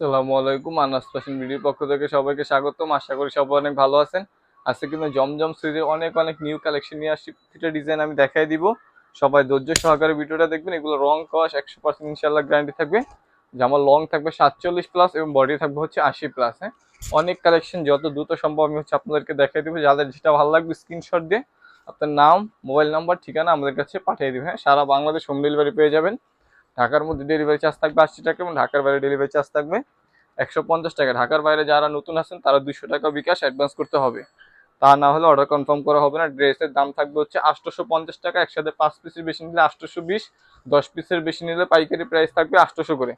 আসসালামু আলাইকুম, আনাস ফ্যাশন ভিডিওর পক্ষ থেকে সবাইকে স্বাগতম। আশা করি সবাই অনেক ভালো আছেন। আজকে কিন্তু জমজম সিরিজের অনেক অনেক নিউ কালেকশন নিয়ে আসছি। প্রতিটা ডিজাইন আমি দেখাই দিব। সবাই ধৈর্য সহকারে ভিডিওটা দেখবেন। এগুলো রং কস একশো পার্সেন্ট ইনশাল্লাহ গ্যারান্টি থাকবে। জামা লং থাকবে সাতচল্লিশ প্লাস এবং বডি থাকবে হচ্ছে আশি প্লাস হ্যাঁ? অনেক কালেকশন যত দ্রুত সম্ভব আমি হচ্ছে আপনাদেরকে দেখাই দেবো। যাদের যেটা ভালো লাগবে স্ক্রিনশট দিয়ে আপনার নাম মোবাইল নাম্বার ঠিকানা আমাদের কাছে পাঠিয়ে দেবে হ্যাঁ? সারা বাংলাদেশ হোম ডেলিভারি পেয়ে যাবেন। ঢাকার মধ্যে ডেলিভারি চার্জ থাকবে আশি টাকা এবং ঢাকার বাইরে ডেলিভারি চার্জ থাকবে একশো পঞ্চাশ টাকা। ঢাকার বাইরে যারা নতুন আছেন, তারা দুশো টাকা বিকাশ অ্যাডভান্স করতে হবে। তা না হলে অর্ডার কনফার্ম করা হবে না। ড্রেসের দাম থাকবে হচ্ছে আটশোশো পঞ্চাশ টাকা। একসাথে পাঁচ পিসের বেশি নিলে আটশোশো বিশ দশ পিসের বেশি নিলে পাইকারি প্রাইস থাকবে আটশোশো করে।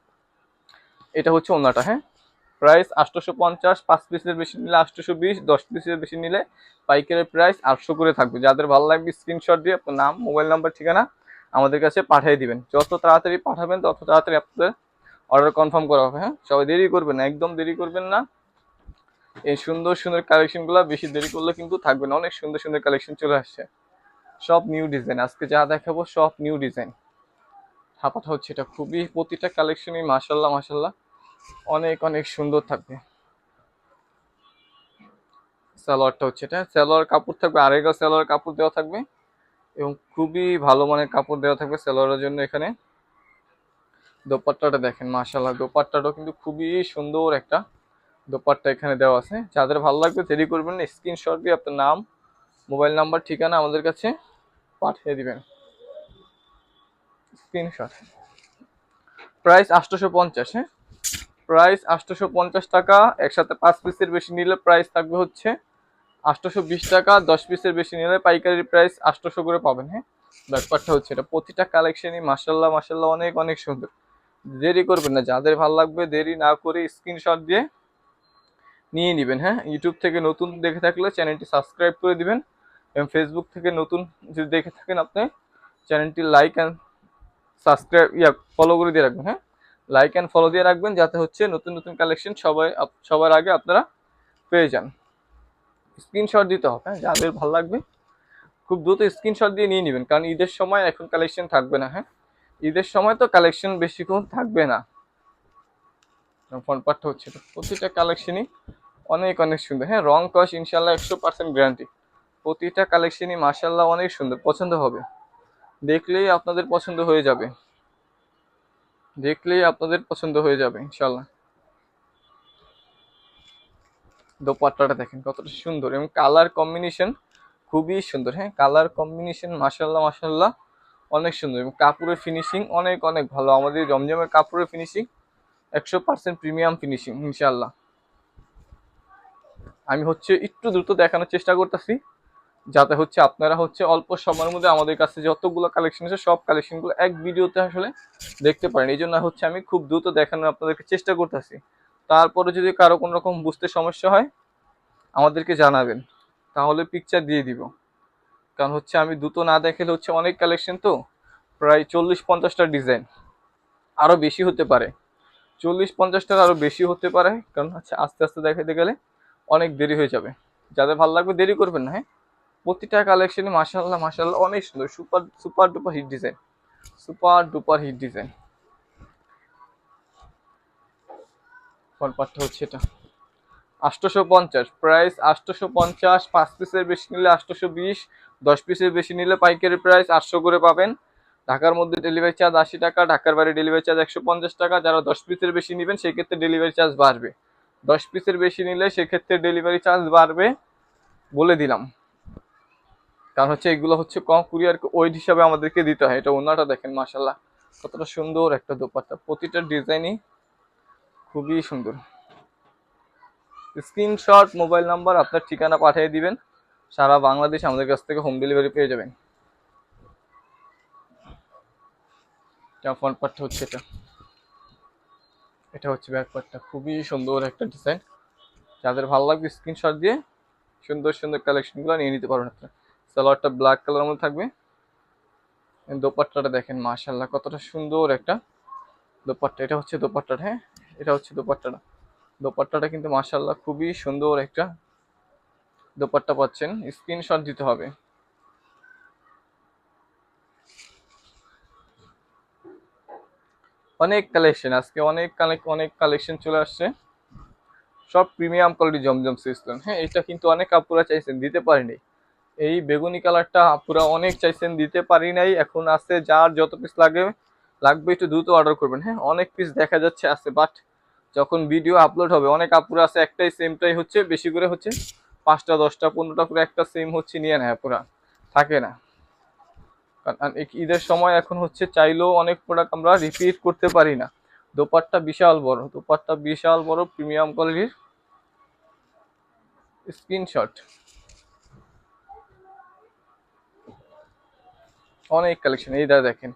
এটা হচ্ছে ওনাটা হ্যাঁ? প্রাইস আটশোশো পঞ্চাশ পাঁচ পিসের বেশি নিলে আটশোশো বিশ দশ পিসের বেশি নিলে পাইকারি প্রাইস আটশো করে থাকবে। যাদের ভালো লাগবে স্ক্রিনশট দিয়ে, আপনার নাম মোবাইল নাম্বার ঠিকানা আমাদের কাছে পাঠিয়ে দিবেন। যত তাড়াতাড়ি পাঠাবেন, তত তাড়াতাড়ি আপনাদের অর্ডার কনফার্ম করা হবে হ্যাঁ? সবাই দেরি করবেন একদম দেরি করবেন না। এই সুন্দর সুন্দর কালেকশনগুলো বেশি দেরি করলে কিন্তু থাকবে না। অনেক সুন্দর সুন্দর কালেকশন চলে আসছে। সব নিউ ডিজাইন আজকে যা দেখাবো, সব নিউ ডিজাইন হাপাটা হচ্ছে এটা খুবই প্রতিটা কালেকশনই মাসাল্লাহ মাসাল্লাহ অনেক অনেক সুন্দর থাকবে। সালোয়ারটা হচ্ছে এটা। সালোয়ার কাপড় থাকবে আড়াইগা সালোয়ার কাপড় দেওয়া থাকবে। এবং খুবই ভালো মানের কাপড় দেওয়া থাকবে সালোয়ারের জন্য এখানে। দোপাট্টাটা দেখেন মাশাল্লাহ দোপাট্টাটাও কিন্তু খুবই সুন্দর একটা দোপাট্টা এখানে দেওয়া আছে। যাদের ভালো লাগবে দেরি করবেন না, স্ক্রিনশট দিয়ে আপনার নাম, মোবাইল নাম্বার, ঠিকানা আমাদের কাছে পাঠিয়ে দিবেন। স্ক্রিনশট। প্রাইস আটশোশো পঞ্চাশ হ্যাঁ? প্রাইস আটশোশো পঞ্চাশ টাকা, একসাথে পাঁচ পিসের বেশি নিলে প্রাইস থাকবে হচ্ছে আটশোশো বিশ টাকা, দশ পিসের বেশি নিলে পাইকারি প্রাইস আটশোশো করে পাবেন হ্যাঁ? ব্যাপারটা হচ্ছে এটা, প্রতিটা কালেকশনই মাসাল্লাহ মাসাল্লাহ অনেক অনেক সুন্দর। দেরি করবেন না, যাদের ভালো লাগবে দেরি না করে স্ক্রিনশট দিয়ে নিয়ে নেবেন হ্যাঁ? ইউটিউব থেকে নতুন দেখে থাকলে চ্যানেলটি সাবস্ক্রাইব করে দিবেন এবং ফেসবুক থেকে নতুন যদি দেখে থাকেন আপনি চ্যানেলটি লাইক অ্যান্ড সাবস্ক্রাইব ইয়া ফলো করে দিয়ে রাখবেন হ্যাঁ? লাইক অ্যান্ড ফলো দিয়ে রাখবেন, যাতে হচ্ছে নতুন নতুন কালেকশন সবাই, সবার আগে আপনারা পেয়ে যান। স্ক্রিনশট দিতে হবে হ্যাঁ যাদের ভালো লাগবে। খুব দ্রুত স্ক্রিনশট দিয়ে নিয়ে নেবেন, কারণ ঈদের সময় এখন কালেকশন থাকবে না হ্যাঁ। ঈদের সময় তো কালেকশন বেশিক্ষণ থাকবে না। ফোন পাঠটা হচ্ছে তো প্রতিটা কালেকশনই অনেক অনেক সুন্দর হ্যাঁ রং কস ইনশাল্লাহ একশো পার্সেন্ট গ্যারান্টি প্রতিটা কালেকশনই মার্শাল্লাহ অনেক সুন্দর, পছন্দ হবে। দেখলেই আপনাদের পছন্দ হয়ে যাবে। দেখলেই আপনাদের পছন্দ হয়ে যাবে ইনশাল্লাহ দোপাট্টাটা দেখেন কতটা সুন্দর এবং কালার কম্বিনেশন খুবই সুন্দর। হ্যাঁ কালার কম্বিনেশন মাসাল্লাহ মাসাল্লাহ অনেক সুন্দর এবং কাপড়ের ফিনিশিং অনেক অনেক ভালো। আমাদের জমজমের কাপড়ের ফিনিশিং একশো পার্সেন্ট প্রিমিয়াম ফিনিশিং ইনশাল্লাহ আমি হচ্ছে একটু দ্রুত দেখানোর চেষ্টা করতেছি, যাতে হচ্ছে আপনারা হচ্ছে অল্প সময়ের মধ্যে আমাদের কাছে যতগুলো কালেকশন আছে, সব কালেকশনগুলো এক ভিডিওতে আসলে দেখতে পারেন। এই জন্য হচ্ছে আমি খুব দ্রুত দেখানোর আপনাদেরকে চেষ্টা করতেছি। তারপরে যদি কারও কোনো রকম বুঝতে সমস্যা হয়, আমাদেরকে জানাবেন। তাহলে পিকচার দিয়ে দিব। কারণ হচ্ছে আমি দ্রুত না দেখালে হচ্ছে অনেক কালেকশন তো, প্রায় চল্লিশ পঞ্চাশটা ডিজাইন আরও বেশি হতে পারে। চল্লিশ পঞ্চাশটার আরও বেশি হতে পারে, কারণ হচ্ছে আস্তে আস্তে দেখাতে গেলে অনেক দেরি হয়ে যাবে। যাদের ভালো লাগবে দেরি করবেন না হ্যাঁ? প্রতিটা কালেকশনে মাসাল্লাহ মাসাল্লাহ অনেক সুন্দর super super duper hit design super duper hit design ফল পাঠটা হচ্ছে এটা। আটশোশো পঞ্চাশ প্রাইস আটশোশো পঞ্চাশ পাঁচ পিসের বেশি নিলে আটশোশো বিশ দশ পিসের বেশি নিলে পাইকারি প্রাইস আটশো করে পাবেন। ঢাকার মধ্যে ডেলিভারি চার্জ আশি টাকা, ঢাকার বাইরে ডেলিভারি চার্জ একশো পঞ্চাশ টাকা। যারা দশ পিসের বেশি নেবেন, সেক্ষেত্রে ডেলিভারি চার্জ বাড়বে। দশ পিসের বেশি নিলে সেক্ষেত্রে ডেলিভারি চার্জ বাড়বে বলে দিলাম। কারণ হচ্ছে এগুলো হচ্ছে কম কুরিয়ার ওয়েট হিসাবে আমাদেরকে দিতে হয়। এটা ওনাটা দেখেন মাসাল্লাহ কতটা সুন্দর একটা দোপাট্টা। প্রতিটা ডিজাইনই খুবই সুন্দর। স্ক্রিনশট, মোবাইল নাম্বার আপনার ঠিকানা পাঠিয়ে দিবেন। সারা বাংলাদেশ আমাদের কাছ থেকে হোম ডেলিভারি পেয়ে যাবেন। ফোন পার্টটা হচ্ছে এটা। এটা হচ্ছে ব্যাক পার্টটা। খুবই সুন্দর একটা ডিজাইন। যাদের ভালো লাগবে স্ক্রিনশট দিয়ে সুন্দর সুন্দর কালেকশনগুলো নিয়ে নিতে পারবেন আপনার। সালোয়ারটা ব্ল্যাক কালারের মধ্যে থাকবে। দোপাট্টাটা দেখেন মাশাল্লাহ কতটা সুন্দর একটা দোপাট্টা। এটা হচ্ছে দোপাট্টাটা হ্যাঁ? এটা হচ্ছে দোপাট্টাটা। দোপাট্টাটা কিন্তু মাশাল্লাহ খুবই সুন্দর একটা দোপাট্টা পাচ্ছেন। স্ক্রিনশট দিতে হবে। অনেক কালেকশন, আজকে অনেক কালেক, অনেক কালেকশন চলে আসছে। সব প্রিমিয়াম কোয়ালিটি জমজম সিস্টেম। হ্যাঁ এটা কিন্তু অনেক আপুরা চাইছেন, দিতে পারিনি। এই বেগুনি কালারটা আপুরা অনেক চাইছেন, দিতে পারি নাই। এখন আছে যার যত পিস লাগে লাগবে একটু দ্রুত অর্ডার করবেন। হ্যাঁ অনেক পিস দেখা যাচ্ছে আছে বাট যখন ভিডিও আপলোড হবে, অনেক আপুরা আছে, একটাই সেমটাই হচ্ছে, বেশি করে হচ্ছে পাঁচটা, দশটা, পনেরোটা করে একটা সেম হচ্ছে নিয়ে নেয় পুরা থাকে না। কারণ ঈদের সময় এখন হচ্ছে চাইলেও অনেক প্রোডাক্ট আমরা রিপিট করতে পারি না। দোপাট্টা বিশাল বড়, দোপাট্টা বিশাল বড় প্রিমিয়াম কোয়ালিটির স্ক্রিনশট অনেক কালেকশন এই দা দেখেন।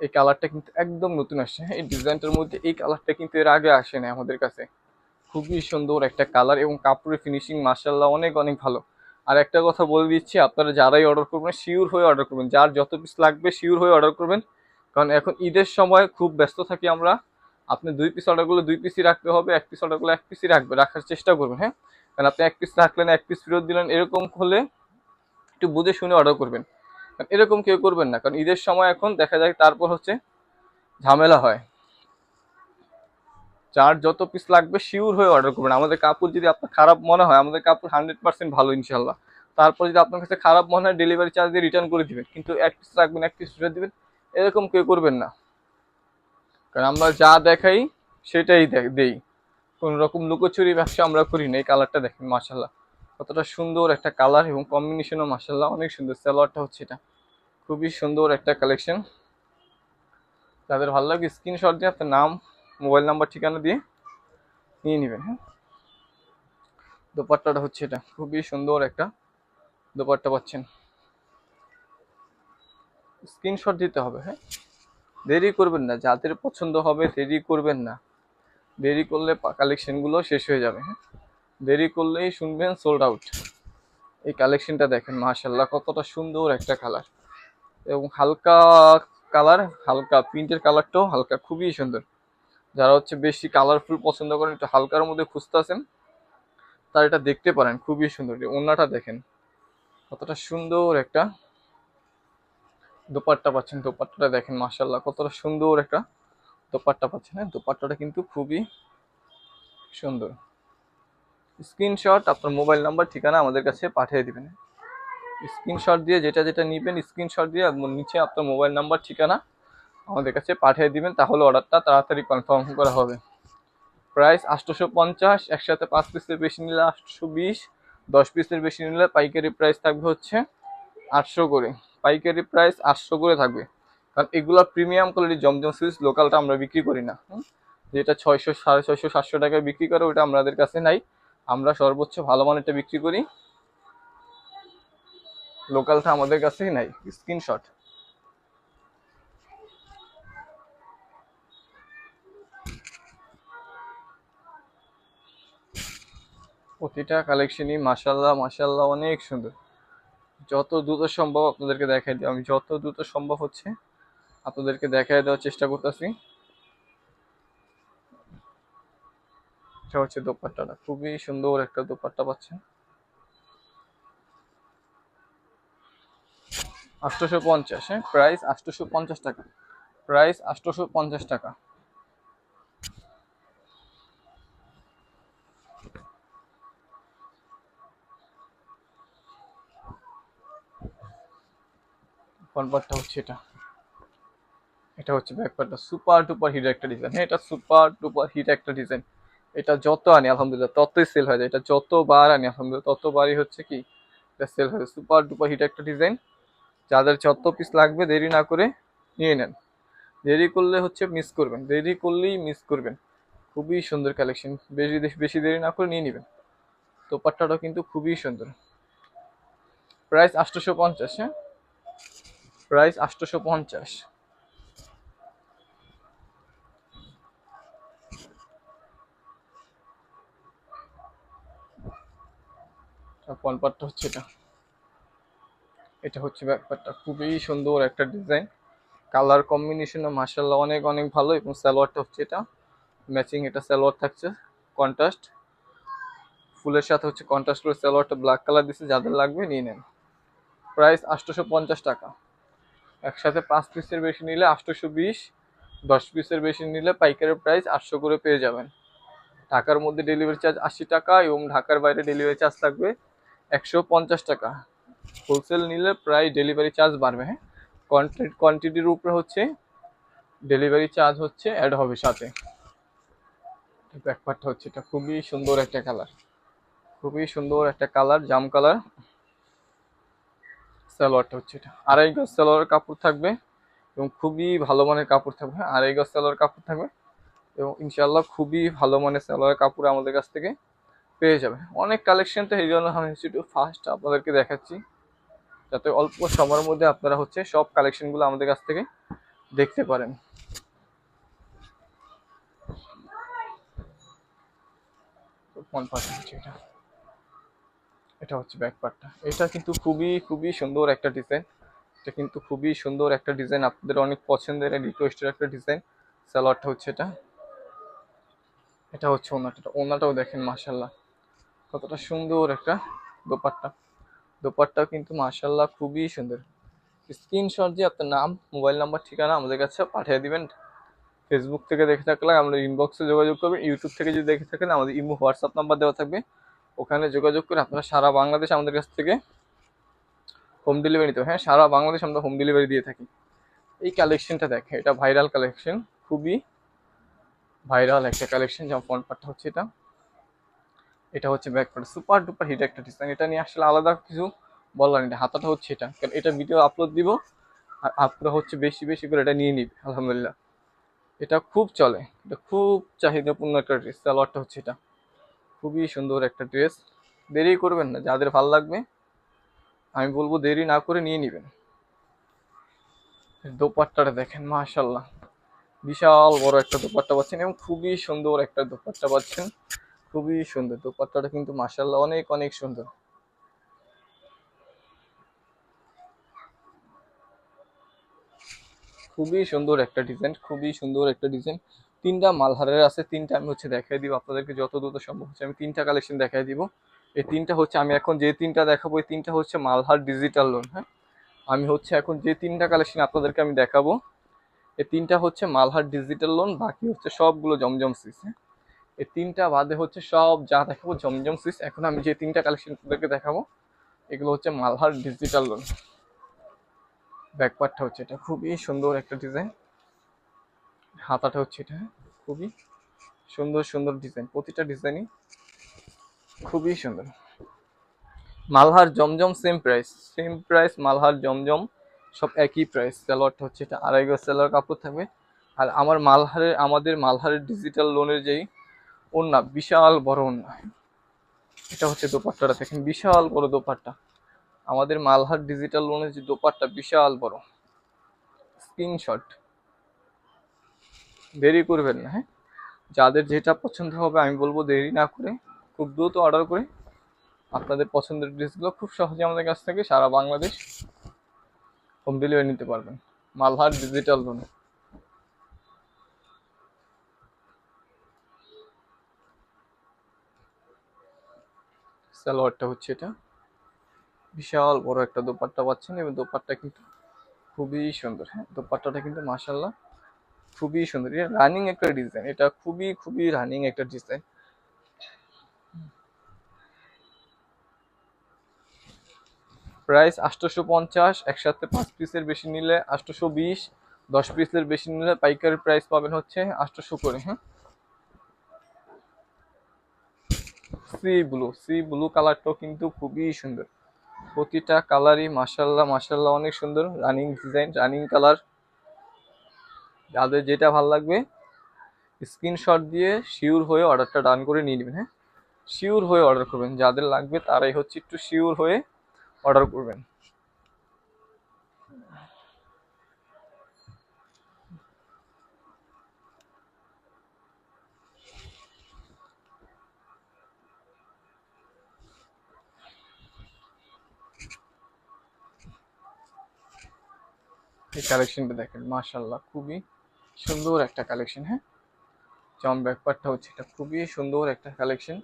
এই কালারটা কিন্তু একদম নতুন আসছে। হ্যাঁ, এই ডিজাইনটার মধ্যে এই কালারটা কিন্তু এর আগে আসে না আমাদের কাছে। খুবই সুন্দর একটা কালার এবং কাপড়ের ফিনিশিং মার্শাল্লাহ অনেক অনেক ভালো। আর একটা কথা বলে দিচ্ছি আপনারা যারাই অর্ডার করবেন শিওর হয়ে অর্ডার করবেন। যার যত পিস লাগবে শিওর হয়ে অর্ডার করবেন। কারণ এখন ঈদের সময় খুব ব্যস্ত থাকি আমরা। আপনি দুই পিস অর্ডার করলে দুই পিসই রাখতে হবে এক পিস অর্ডার করলে এক পিসই রাখবে রাখার চেষ্টা করবেন হ্যাঁ? কারণ আপনি এক পিস রাখলেন এক পিস ফেরত দিলেন এরকম হলে একটু বুঝে শুনে অর্ডার করবেন। কারণ এরকম কেউ করবেন না। কারণ ঈদের সময় এখন দেখা যায় তারপর হচ্ছে ঝামেলা হয়। যার যত পিস লাগবে শিওর হয়ে অর্ডার করবেন। আমাদের কাপড় যদি আপনার খারাপ মনে হয়, আমাদের কাপড় হান্ড্রেড পার্সেন্ট ভালো ইনশাল্লাহ তারপর যদি আপনার কাছে খারাপ মনে হয় ডেলিভারি চার্জ দিয়ে রিটার্ন করে দিবেন। কিন্তু এক পিস রাখবেন, এক পিস ফেরত দিবেন, এরকম কেউ করবেন না। কারণ আমরা যা দেখাই, সেটাই দেই। কোন রকম লুকোচুরি ব্যবসা আমরা করি না, এই কালারটা দেখেন মাসাল্লাহ কতটা সুন্দর একটা কালার এবং কম্বিনেশনও মাসাল্লাহ অনেক সুন্দর। সালোয়ারটা হচ্ছে এটা। খুবই সুন্দর একটা কালেকশন যাদের ভালো লাগে স্ক্রিনশট দিয়ে আপনার নাম মোবাইল নাম্বার ঠিকানা দিয়ে নিয়ে নেবেন হ্যাঁ? দোপাট্টাটা হচ্ছে এটা। খুবই সুন্দর একটা দোপাট্টা পাচ্ছেন। স্ক্রিনশট দিতে হবে হ্যাঁ? দেরি করবেন না। যাদের পছন্দ হবে দেরি করবেন না। দেরি করলে কালেকশনগুলো শেষ হয়ে যাবে হ্যাঁ? দেরি করলেই শুনবেন সোল্ড আউট এই কালেকশনটা দেখেন মাশাল্লাহ কতটা সুন্দর একটা কালার এবং হালকা কালার হালকা প্রিন্টের কালারটাও হালকা, খুবই সুন্দর। যারা হচ্ছে বেশি কালারফুল পছন্দ করেন, একটু হালকার মধ্যে খুঁজতে খুঁজতেছেন তারা এটা দেখতে পারেন, খুবই সুন্দর। এই ওড়নাটা দেখেন, কতটা সুন্দর একটা দোপাট্টা পাচ্ছেন, দোপাট্টাটা দেখেন মাশাল্লাহ কতটা সুন্দর একটা দোপাট্টা পাচ্ছেন। হ্যাঁ দোপাট্টাটা কিন্তু খুবই সুন্দর। স্ক্রিনশট আপনার মোবাইল নাম্বার, ঠিকানা আমাদের কাছে পাঠিয়ে দিবেন। স্ক্রিনশট দিয়ে যেটা যেটা নেবেন, স্ক্রিনশট দিয়ে নিচে আপনার মোবাইল নাম্বার, ঠিকানা আমাদের কাছে পাঠিয়ে দিবেন, তাহলে অর্ডারটা তাড়াতাড়ি কনফার্ম করা হবে। প্রাইস আটশোশো পঞ্চাশ একসাথে পাঁচ পিসের বেশি নিলে আটশো বিশ দশ পিসের বেশি নিলে পাইকারি প্রাইস থাকবে হচ্ছে আটশো করে। পাইকারি প্রাইস আটশো করে থাকবে। কারণ এগুলো প্রিমিয়াম কোয়ালিটি জমজম সুইচ লোকালটা আমরা বিক্রি করি না। যেটা ছয়শো, সাড়ে ছয়শো, সাতশো টাকায় বিক্রি করে ওটা আমাদের কাছে নাই। আমরা সর্বোচ্চ ভালো মানেরটা বিক্রি করি। লোকালটা আমাদের কাছেই নাই স্ক্রিনশট। প্রতিটা কালেকশনই মাসাল্লাহ মাসাল্লাহ অনেক সুন্দর। যত দ্রুত সম্ভব আপনাদেরকে দেখাই দিই। আমি যত দ্রুত সম্ভব হচ্ছে আপনাদেরকে দেখাই দেওয়ার চেষ্টা করতেছি। এটা হচ্ছে দোপাট্টাটা। খুবই সুন্দর একটা দোপাট্টা পাচ্ছেন। আটশোশো পঞ্চাশ হ্যাঁ? প্রাইস আটশোশো পঞ্চাশ টাকা। প্রাইস আটশোশো পঞ্চাশ টাকা হচ্ছে এটা। এটা হচ্ছে ব্যাক পার্টটা সুপার টুপার হিট একটা ডিজাইন হ্যাঁ এটা সুপার টুপার হিট একটা ডিজাইন এটা যত আনি, আলহামদুলিল্লাহ, ততই সেল হয়ে যায়। এটা যতবার আনি, আলহামদুলিল্লাহ, ততবারই হচ্ছে কি, এটা সেল হয়ে সুপার টুপার হিট একটা ডিজাইন যাদের যত পিস লাগবে, দেরি না করে নিয়ে নেন। দেরি করলে হচ্ছে মিস করবেন। দেরি করলেই মিস করবেন। খুবই সুন্দর কালেকশন বেশি বেশি দেরি না করে নিয়ে নেবেন। দোপাট্টাটাও কিন্তু খুবই সুন্দর। প্রাইস আটশোশো পঞ্চাশ হ্যাঁ? প্রাইস আটশোশো পঞ্চাশ। ফ্রন্ট হচ্ছে এটা। এটা হচ্ছে ব্যাপারটা। খুবই সুন্দর একটা ডিজাইন। কালার কম্বিনেশনও মার্শাল্লাহ অনেক অনেক ভালো এবং সালোয়ারটা হচ্ছে এটা। ম্যাচিং এটা সালোয়ার থাকছে। কন্ট্রাস্ট। ফুলের সাথে হচ্ছে কন্ট্রাস্ট করে সালোয়ারটা ব্ল্যাক কালার দিচ্ছে যাদের লাগবে নিয়ে নেন। প্রাইস আটশোশো পঞ্চাশ টাকা। একসাথে পাঁচ পিসের বেশি নিলে আটশোশো বিশ দশ পিসের বেশি নিলে পাইকারি প্রাইস আটশো করে পেয়ে যাবেন। ঢাকার মধ্যে ডেলিভারি চার্জ আশি টাকা এবং ঢাকার বাইরে ডেলিভারি চার্জ থাকবে একশো পঞ্চাশ টাকা। হোলসেল নিলে প্রায় ডেলিভারি চার্জ বাড়বে হ্যাঁ? কোয়ান্টিটি কোয়ান্টিটির উপরে হচ্ছে ডেলিভারি চার্জ হচ্ছে অ্যাড হবে সাথে। ব্যাকপারটা হচ্ছে, এটা খুবই সুন্দর একটা কালার খুবই সুন্দর একটা কালার জাম কালার সালোয়ারটা হচ্ছে এটা। আড়াই গজ সালোয়ার কাপড় থাকবে এবং খুবই ভালো মানের কাপড় থাকবে হ্যাঁ? আড়াই গজ সালোয়ার কাপড় থাকবে এবং ইনশাল্লাহ খুবই ভালো মানের সালোয়ার কাপড় আমাদের কাছ থেকে পেয়ে যাবে। অনেক কালেকশন তো এই জন্য আমি একটু ফার্স্ট আপনাদেরকে দেখাচ্ছি। যাতে অল্প সময়ের মধ্যে আপনারা হচ্ছে সব কালেকশনগুলো আমাদের কাছ থেকে দেখতে পারেন। এটা। হচ্ছে ব্যাক পার্টটা এটা কিন্তু খুবই খুবই সুন্দর একটা ডিজাইন এটা কিন্তু খুবই সুন্দর একটা ডিজাইন আপনাদের অনেক পছন্দের রিকোয়েস্টের একটা ডিজাইন স্যালোয়ারটা হচ্ছে এটা। এটা হচ্ছে ওনাটা। ওনাটাও দেখেন মাশাল্লাহ কতটা সুন্দর একটা দোপাট্টা। দোপাট্টাও কিন্তু মাশাল্লাহ খুবই সুন্দর। স্ক্রিনশট দিয়ে আপনার নাম, মোবাইল নাম্বার, ঠিকানা আমাদের কাছে পাঠিয়ে দিবেন। ফেসবুক থেকে দেখে থাকলে আমরা ইনবক্সে যোগাযোগ করবেন ইউটিউব থেকে যদি দেখে থাকেন, আমাদের ইমো হোয়াটসঅ্যাপ নাম্বার দেওয়া থাকবে। ওখানে যোগাযোগ করে আপনারা সারা বাংলাদেশ আমাদের কাছ থেকে হোম ডেলিভারি নিতে হ্যাঁ সারা বাংলাদেশ আমরা হোম ডেলিভারি দিয়ে থাকি। এই কালেকশনটা দেখে এটা ভাইরাল কালেকশন খুবই ভাইরাল একটা কালেকশন যেমন পার্টটা হচ্ছে এটা। এটা হচ্ছে back part super duper hit একটা ডিজাইন এটা নিয়ে আসলে আলাদা কিছু বলার নেই, হাতাটা হচ্ছে এটা। কারণ এটা ভিডিও আপলোড দিব, আর আপনারা হচ্ছে বেশি বেশি করে এটা নিয়ে নিবে, আলহামদুলিল্লাহ। এটা খুব চলে, এটা খুব চাহিদাপূর্ণ একটা ড্রেস সালোয়ারটা হচ্ছে এটা। খুবই সুন্দর একটা ড্রেস দেরি করবেন না, যাদের ভালো লাগবে, আমি বলব দেরি না করে নিয়ে নেবেন। দোপাট্টাটা দেখেন মাশাল্লাহ বিশাল বড় একটা দোপাট্টা পাচ্ছেন এবং খুবই সুন্দর একটা দোপাট্টা পাচ্ছেন। খুবই সুন্দর। দোপাট্টাটা কিন্তু মাশাল্লাহ অনেক অনেক সুন্দর। খুবই সুন্দর একটা ডিজাইন, খুবই সুন্দর একটা ডিজাইন। তিনটা মালহারের আছে, তিনটা আমি হচ্ছে দেখাই দিব আপনাদেরকে যত দ্রুত সম্ভব হচ্ছে। আমি তিনটা কালেকশন দেখাই দিব। এই তিনটা হচ্ছে, আমি এখন যে তিনটা দেখাবো, এই তিনটা হচ্ছে মালহার ডিজিটাল লোন হ্যাঁ? আমি হচ্ছে এখন যে তিনটা কালেকশন আপনাদেরকে আমি দেখাবো, এই তিনটা হচ্ছে মালহার ডিজিটাল লোন বাকি হচ্ছে সবগুলো জমজম সিস হ্যাঁ? এই তিনটা বাদে হচ্ছে সব যা দেখাবো জমজম সিস এখন আমি যে তিনটা কালেকশন আপনাদেরকে দেখাবো, এগুলো হচ্ছে মালহার ডিজিটাল লোন ব্যাকপার্টটা হচ্ছে এটা। খুবই সুন্দর একটা ডিজাইন হাতাটা হচ্ছে এটা? খুবই সুন্দর সুন্দর ডিজাইন প্রতিটা ডিজাইনই খুবই সুন্দর। মালহার জমজম same price same price Malhar জমজম সব একই প্রাইস সালোয়ারটা হচ্ছে এটা। আড়াই গজ সালোয়ার কাপড় থাকবে। আর আমার মালহারের, আমাদের মালহারের ডিজিটাল লোনের যেই ওন্না বিশাল বড় ওন্না এটা হচ্ছে দোপাট্টাটা, দেখেন, বিশাল বড় দোপাট্টা। আমাদের মালহার ডিজিটাল লোনের যে দোপাট্টা, বিশাল বড়। স্ক্রিনশট দেরি করবেন না হ্যাঁ? যাদের যেটা পছন্দ হবে, আমি বলব দেরি না করে, খুব দ্রুত অর্ডার করে আপনাদের পছন্দের ড্রেসগুলো খুব সহজে আমাদের কাছ থেকে সারা বাংলাদেশ হোম ডেলিভারি নিতে পারবেন। মালহার ডিজিটাল লোন সালোয়ারটা হচ্ছে এটা। বিশাল বড় একটা দোপাট্টা পাচ্ছেন, এবং দোপাট্টা কিন্তু খুবই সুন্দর। হ্যাঁ দোপাট্টাটা কিন্তু মাসাল্লাহ খুবই সুন্দর। এটা রানিং একটা ডিজাইন এটা খুবই খুবই রানিং একটা ডিজাইন প্রাইস আটশোশো পঞ্চাশ একসাথে পাঁচ পিসের বেশি নিলে আটশোশো বিশ দশ পিসের বেশি নিলে পাইকারি প্রাইস পাবেন হচ্ছে আটশোশো করে হ্যাঁ। সি ব্লু সি ব্লু কালারটাও কিন্তু খুবই সুন্দর। প্রতিটা কালারই মাসাল্লাহ মাসাল্লাহ অনেক সুন্দর। Running design, running colour. যাদের যেটা ভালো লাগবে, স্ক্রিনশট দিয়ে শিওর হয়ে অর্ডারটা ডান করে নিয়ে নেবেন হ্যাঁ? শিওর হয়ে অর্ডার করবেন। যাদের লাগবে তারাই হচ্ছে একটু শিওর হয়ে অর্ডার করবেন। এই কালেকশনটা দেখেন মাশাল্লাহ খুবই সুন্দর একটা কালেকশন হ্যাঁ? যেমন ব্যাকপারটা হচ্ছে এটা, খুবই সুন্দর একটা কালেকশন,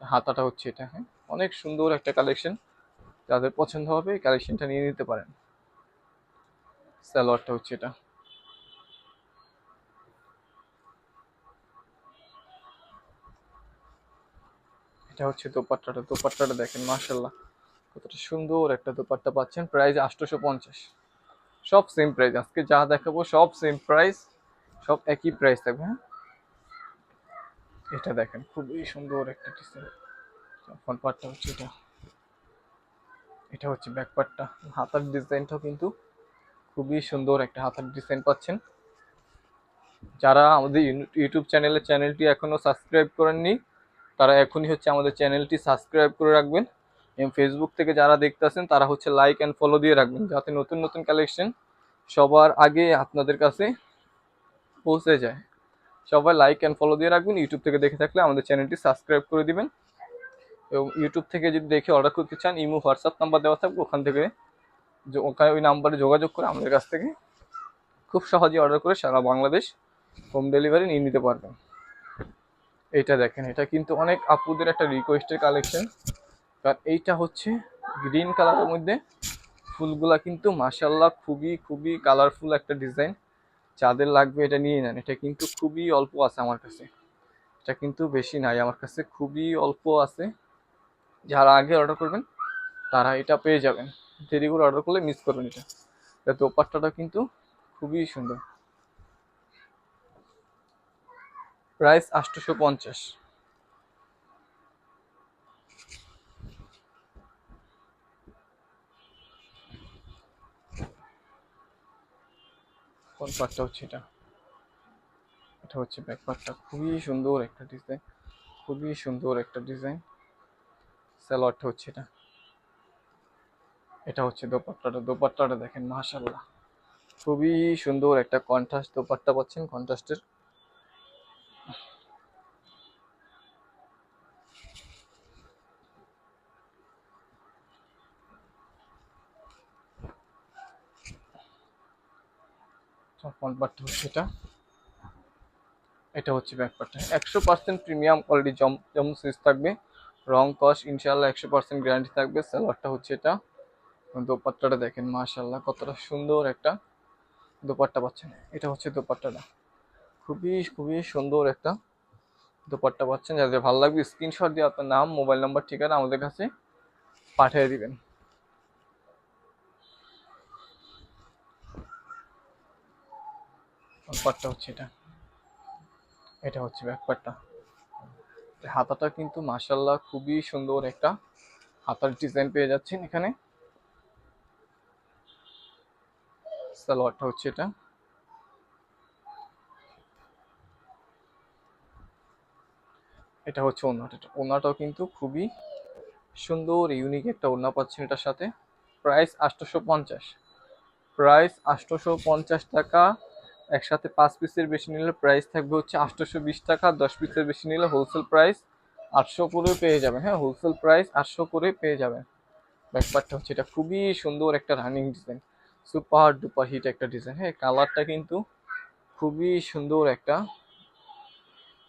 হাতাটা হচ্ছে এটা হ্যাঁ? অনেক সুন্দর একটা কালেকশন, যাদের পছন্দ হবে এই কালেকশনটা নিয়ে নিতে পারেন। স্যালোয়ারটা হচ্ছে এটা। এটা হচ্ছে দোপাট্টাটা দোপাট্টাটা দেখেন মার্শাল্লাহ কতটা সুন্দর একটা দোপাট্টা পাচ্ছেন, প্রাইস আটশোশো পঞ্চাশ। সব সেম প্রাইস আজকে যা দেখাবো সব সেম প্রাইস সব একই প্রাইস থাকবে হ্যাঁ? এটা দেখেন, খুবই সুন্দর একটা ডিজাইন ফ্রন্ট পার্টটা হচ্ছে এটা। এটা হচ্ছে ব্যাক পার্টটা হাতার ডিজাইনটাও কিন্তু খুবই সুন্দর একটা হাতার ডিজাইন পাচ্ছেন। যারা আমাদের ইউটিউব চ্যানেলের চ্যানেলটি এখনও সাবস্ক্রাইব করেননি, তারা এখনই হচ্ছে আমাদের চ্যানেলটি সাবস্ক্রাইব করে রাখবেন। ফেসবুক থেকে যারা দেখতেছেন তারা হচ্ছে লাইক অ্যান্ড ফলো দিয়ে রাখবেন, যাতে নতুন নতুন কালেকশন সবার আগে আপনাদের কাছে পৌঁছে যায়। সবাই লাইক অ্যান্ড ফলো দিয়ে রাখবেন ইউটিউব থেকে দেখে থাকলে আমাদের চ্যানেলটি সাবস্ক্রাইব করে দিবেন। এবং ইউটিউব থেকে যদি দেখে অর্ডার করতে চান, ইমো হোয়াটসঅ্যাপ নাম্বার দেওয়া থাকবে, ওখান থেকে ওখানে ওই নাম্বারে যোগাযোগ করে আমাদের কাছ থেকে খুব সহজে অর্ডার করে সারা বাংলাদেশ হোম ডেলিভারি নিয়ে নিতে পারবেন। এটা দেখেন, এটা কিন্তু অনেক আপুদের একটা রিকোয়েস্টের কালেকশন কারণ এইটা হচ্ছে গ্রিন কালারের মধ্যে ফুলগুলা কিন্তু মাসাল্লাহ খুবই খুবই কালারফুল একটা ডিজাইন যাদের লাগবে এটা নিয়ে নেন। এটা কিন্তু খুবই অল্প আছে আমার কাছে। এটা কিন্তু বেশি নাই, আমার কাছে খুবই অল্প আছে। যারা আগে অর্ডার করবেন, তারা এটা পেয়ে যাবেন। দেরি করে অর্ডার করলে মিস করবেন এটা। এটা দোপাট্টাটা কিন্তু খুবই সুন্দর। প্রাইস আটশোশো পঞ্চাশ। কোন পার্টটা হচ্ছে এটা? এটা হচ্ছে ব্যাক পার্টটা খুবই সুন্দর একটা ডিজাইন খুবই সুন্দর একটা ডিজাইন স্যালোয়ারটা হচ্ছে এটা। এটা হচ্ছে দোপাট্টাটা। দোপাট্টাটা দেখেন মাশাল্লাহ খুবই সুন্দর একটা কন্ট্রাস্ট দোপাট্টা পাচ্ছেন। কন্ট্রাস্টের ফ্রন্ট পার্টটা হচ্ছে এটা। এটা হচ্ছে ব্যাক পার্টটা একশো পার্সেন্ট প্রিমিয়াম কোয়ালিটি জম জম সুইচ থাকবে। রং কস ইনশাল্লাহ একশো পার্সেন্ট গ্যারান্টি থাকবে। স্যালোয়ারটা হচ্ছে এটা। দোপাট্টাটা দেখেন মাশাল্লাহ কতটা সুন্দর একটা দোপাট্টা পাচ্ছেন। এটা হচ্ছে দোপাট্টাটা। খুবই খুবই সুন্দর একটা দোপাট্টা পাচ্ছেন। যাদের ভালো লাগবে স্ক্রিনশট দিয়ে আপনার নাম মোবাইল নাম্বার ঠিকানা আমাদের কাছে পাঠিয়ে দিবেন। পাটটা হচ্ছে এটা। এটা হচ্ছে ব্যাকপারটা হাতাটা কিন্তু মাসাল্লাহ খুবই সুন্দর একটা হাতার ডিজাইন পেয়ে যাচ্ছেন এখানে। সালোয়ারটা হচ্ছে এটা। এটা হচ্ছে ওনাটা ওনাটাও কিন্তু খুবই সুন্দর ইউনিক একটা ওড়না পাচ্ছেন এটার সাথে। প্রাইস আটশোশো পঞ্চাশ। প্রাইস আটশোশো পঞ্চাশ টাকা একসাথে পাঁচ পিসের বেশি নিলে প্রাইস থাকবে হচ্ছে আটশোশো বিশ টাকা, দশ পিসের বেশি নিলে হোলসেল প্রাইস আটশো করে পেয়ে যাবেন। হ্যাঁ হোলসেল প্রাইস আটশো করে পেয়ে যাবেন। ব্যাকপারটা হচ্ছে এটা খুবই সুন্দর একটা running design super duper hit একটা ডিজাইন হ্যাঁ কালারটা কিন্তু খুবই সুন্দর একটা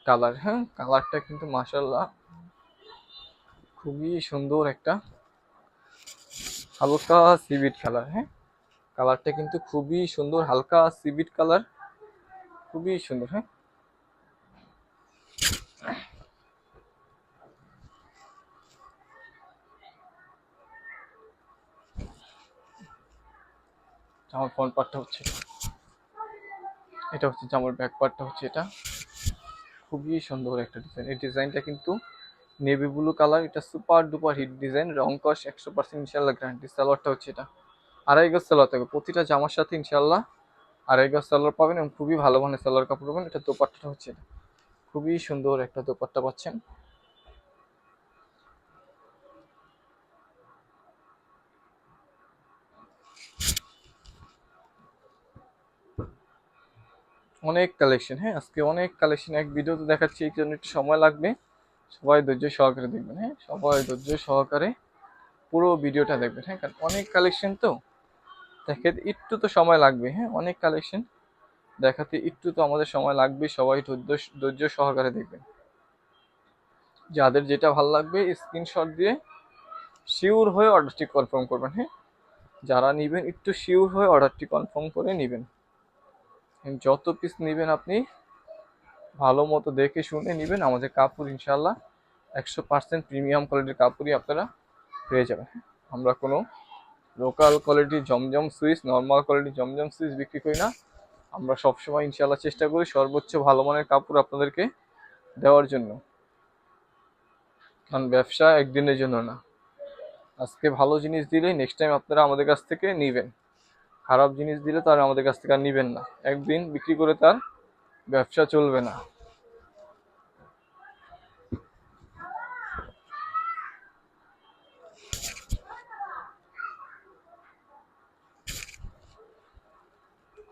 কালার হ্যাঁ কালারটা কিন্তু মাসাল্লাহ খুবই সুন্দর একটা হালকা সিভিট কালার হ্যাঁ কালারটা কিন্তু খুবই সুন্দর হালকা সিভিট কালার খুবই সুন্দর হ্যাঁ? জামার ফ্রন্ট পার্টটা হচ্ছে এটা। হচ্ছে জামার ব্যাক পার্টটা হচ্ছে এটা। খুবই সুন্দর একটা ডিজাইন এই ডিজাইনটা কিন্তু নেভি ব্লু কালার এটা সুপার ডুপার হিট ডিজাইন রং কস একশো পার্সেন্ট ইনশাল্লাহ গ্যারান্টি সালোয়ারটা হচ্ছে এটা। আড়াই গজ সালোয়ার থাকবে। প্রতিটা জামার সাথে ইনশাল্লাহ গজ সালোয়ার পাবেন এবং খুবই ভালো মানের সালোয়ার কাপড় পাবেন। এটা দোপাট্টাটা হচ্ছে খুবই সুন্দর একটা দোপাট্টা পাচ্ছেন। অনেক কালেকশন হ্যাঁ আজকে অনেক কালেকশন এক ভিডিওতে দেখাচ্ছি, এই জন্য একটু সময় লাগবে। সবাই ধৈর্য সহকারে দেখবেন হ্যাঁ সবাই ধৈর্য সহকারে পুরো ভিডিওটা দেখবেন হ্যাঁ কারণ অনেক কালেকশন তো। দেখাতে একটু তো সময় লাগবে হ্যাঁ? অনেক কালেকশন দেখাতে একটু তো আমাদের সময় লাগবে, সবাই ধৈর্য সহকারে দেখবেন। যাদের যেটা ভালো লাগবে স্ক্রিনশট দিয়ে শিওর হয়ে অর্ডারটি কনফার্ম করবেন হ্যাঁ? যারা নেবেন, একটু শিওর হয়ে অর্ডারটি কনফার্ম করে নেবেন। যত পিস নেবেন আপনি, ভালো মতো দেখে শুনে নেবেন, আমাদের কাপড় ইনশাল্লাহ একশো পার্সেন্ট প্রিমিয়াম কোয়ালিটির কাপড়ই আপনারা পেয়ে যাবেন আমরা কোনো লোকাল কোয়ালিটি জমজম সুইচ, নর্মাল কোয়ালিটি জমজম সুইচ বিক্রি করি না। আমরা সবসময় ইনশাল্লাহ চেষ্টা করি সর্বোচ্চ ভালো মানের কাপড় আপনাদেরকে দেওয়ার জন্য। কারণ ব্যবসা একদিনের জন্য না। আজকে ভালো জিনিস দিলেই নেক্সট টাইম আপনারা আমাদের কাছ থেকে নেবেন। খারাপ জিনিস দিলে তারা আমাদের কাছ থেকে আর নেবেন না। একদিন বিক্রি করে তার ব্যবসা চলবে না।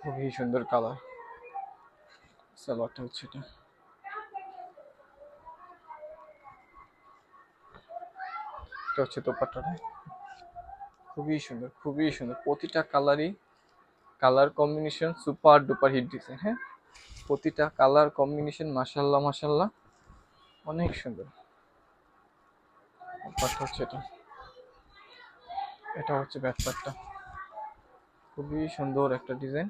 খুবই সুন্দর কালার সালোয়ারটা হচ্ছে এটা। হচ্ছে দোপাট্টাটা খুবই সুন্দর খুবই সুন্দর। প্রতিটা কালারই colour combination super duper hit design হ্যাঁ? প্রতিটা কালার কম্বিনেশন মাসাল্লাহ মাসাল্লাহ অনেক সুন্দর। ব্যাপারটা হচ্ছে এটা। এটা হচ্ছে ব্যাপারটা খুবই সুন্দর একটা ডিজাইন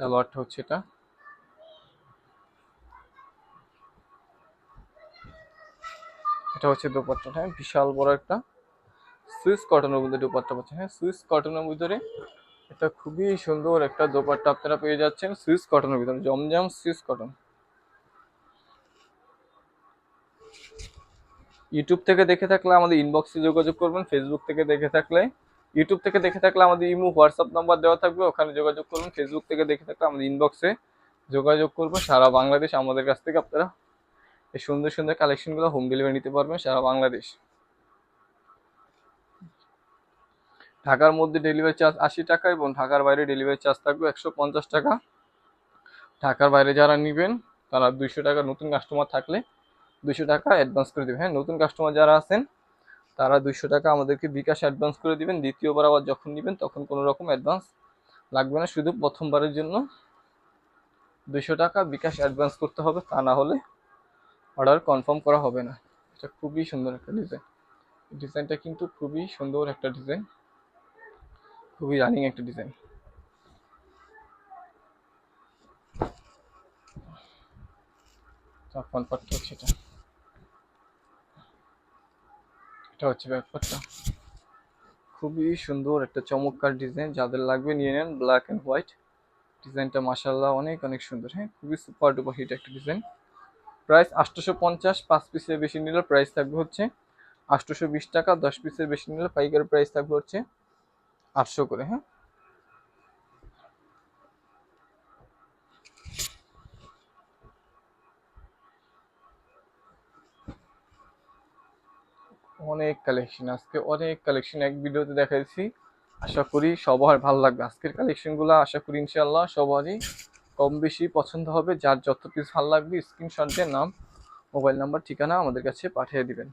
সালোয়ারটা হচ্ছে এটা। এটা হচ্ছে দোপাট্টা হ্যাঁ বিশাল বড় একটা সুইস কটনের মধ্যে দোপাট্টা পাচ্ছেন। হ্যাঁ সুইস কটনের ভিতরে এটা খুবই সুন্দর একটা দোপাট্টা আপনারা পেয়ে যাচ্ছেন সুইস কটনের ভিতরে, জমজম সুইস কটন। ইউটিউব থেকে দেখে থাকলে আমাদের ইনবক্সে যোগাযোগ করবেন ফেসবুক থেকে দেখে থাকলে ইউটিউব থেকে দেখে থাকলে আমাদের ইমো হোয়াটসঅ্যাপ নাম্বার দেওয়া থাকবে। ওখানে যোগাযোগ করবেন ফেসবুক থেকে দেখে থাকলে আমাদের ইনবক্সে যোগাযোগ করবেন সারা বাংলাদেশ আমাদের কাছ থেকে আপনারা এই সুন্দর সুন্দর কালেকশনগুলো হোম ডেলিভারি নিতে পারবেন সারা বাংলাদেশ। ঢাকার মধ্যে ডেলিভারি চার্জ আশি টাকা এবং ঢাকার বাইরে ডেলিভারি চার্জ থাকবে একশো পঞ্চাশ টাকা। ঢাকার বাইরে যারা নেবেন, তারা দুইশো টাকা নতুন কাস্টমার থাকলে দুইশো টাকা অ্যাডভান্স করে দেবেন। হ্যাঁ নতুন কাস্টমার যারা আছেন তারা দুইশো টাকা আমাদেরকে বিকাশ অ্যাডভান্স করে দিবেন। দ্বিতীয়বার আবার যখন নেবেন, তখন কোনো রকম অ্যাডভান্স লাগবে না। শুধু প্রথমবারের জন্য দুইশো টাকা বিকাশ অ্যাডভান্স করতে হবে, তা না হলে অর্ডার কনফার্ম করা হবে না। এটা খুবই সুন্দর একটা ডিজাইন ডিজাইনটা কিন্তু খুবই সুন্দর একটা ডিজাইন খুবই রানিং একটা ডিজাইন পার্টটা হচ্ছে এটা হচ্ছে ব্যাপারটা। খুবই সুন্দর একটা চমৎকার ডিজাইন, যাদের লাগবে নিয়ে নেন ব্ল্যাক অ্যান্ড হোয়াইট ডিজাইনটা মাসাল্লাহ অনেক অনেক সুন্দর। হ্যাঁ খুবই সুপার ডুপার হিট একটা ডিজাইন। প্রাইস আটশোশো পঞ্চাশ, পাঁচ পিসের বেশি নিলে প্রাইস থাকবে হচ্ছে আটশোশো বিশ টাকা, দশ পিসের বেশি নিলে পাইকারি প্রাইস থাকবে হচ্ছে আটশো করে হ্যাঁ। অনেক কালেকশন আজকে অনেক কালেকশন এক ভিডিওতে দেখাইছি। আশা করি সবার ভালো লাগবে। আজকের কালেকশনগুলো আশা করি ইনশাল্লাহ সবারই কম বেশি পছন্দ হবে। যার যত পিস ভালো লাগবে স্ক্রিনশট দিয়ে নাম মোবাইল নাম্বার ঠিকানা আমাদের কাছে পাঠিয়ে দিবেন।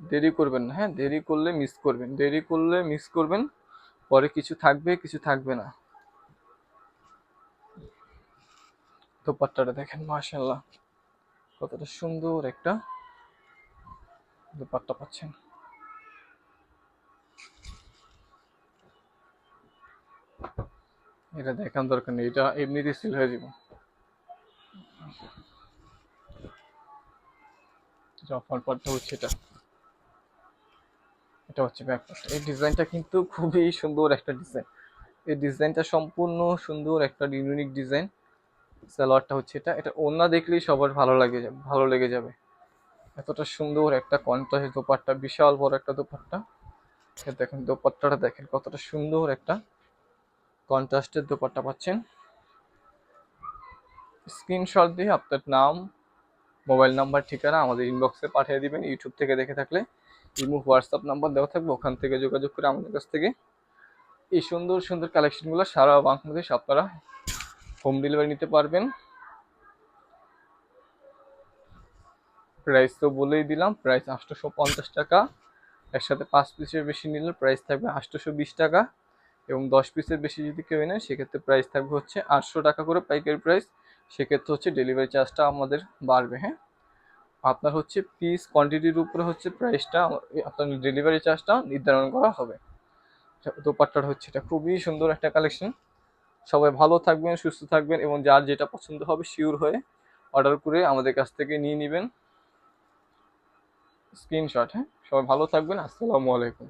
দেরি করবেন না হ্যাঁ? দেরি করলে মিস করবেন। দেরি করলে মিস করবেন, পরে কিছু থাকবে কিছু থাকবে না। তো দোপাট্টাটা দেখেন মাশাল্লাহ কতটা সুন্দর একটা দোপাট্টা পাচ্ছেন। এটা দেখান দরকার নেই, এটা এমনিতেই সিল হয়ে যাবে। পার্টটা হচ্ছে এটা। এটা হচ্ছে এই ডিজাইনটা কিন্তু খুবই সুন্দর একটা ডিজাইন। এই ডিজাইনটা সম্পূর্ণ সুন্দর একটা ইউনিক ডিজাইন সালোয়ারটা হচ্ছে এটা। এটা ওনা দেখলেই সবার ভালো লাগে, ভালো লেগে যাবে। এতটা সুন্দর একটা কন্ট্রাস্ট দোপাট্টা, বিশাল বড় একটা দোপাট্টা। দেখেন দোপাট্টাটা দেখেন, কতটা সুন্দর একটা কন্ট্রাস্টের দোপাট্টা পাচ্ছেন। স্ক্রিনশট দিয়ে আপনার নাম, মোবাইল নাম্বার, ঠিকানা আমাদের ইনবক্সে পাঠিয়ে দিবেন ইউটিউব থেকে দেখে থাকলে। ইমো হোয়াটসঅ্যাপ নাম্বার দেওয়া থাকবে, ওখান থেকে যোগাযোগ করে আমাদের কাছ থেকে। এই সুন্দর সুন্দর কালেকশনগুলো সারা বাংলাদেশ আপনারা হোম ডেলিভারি নিতে পারবেন। প্রাইস তো বলেই দিলাম। প্রাইস আটশোশো পঞ্চাশ টাকা একসাথে পাঁচ পিসের বেশি নিলে প্রাইস থাকবে আটশোশো বিশ টাকা এবং দশ পিসের বেশি যদি কেউ নেয়, সেক্ষেত্রে প্রাইস থাকবে হচ্ছে আটশো টাকা করে পাইকারি প্রাইস সেক্ষেত্রে হচ্ছে ডেলিভারি চার্জটা আমাদের বাড়বে হ্যাঁ? আপনার হচ্ছে পিস কোয়ান্টিটির উপরে হচ্ছে প্রাইসটা আপনার ডেলিভারি চার্জটা নির্ধারণ করা হবে। দোপাট্টাটা হচ্ছে এটা খুবই সুন্দর একটা কালেকশন সবাই ভালো থাকবেন, সুস্থ থাকবেন এবং যার যেটা পছন্দ হবে শিওর হয়ে অর্ডার করে আমাদের কাছ থেকে নিয়ে নেবেন। স্ক্রিনশট হ্যাঁ? সবাই ভালো থাকবেন আসসালামু আলাইকুম।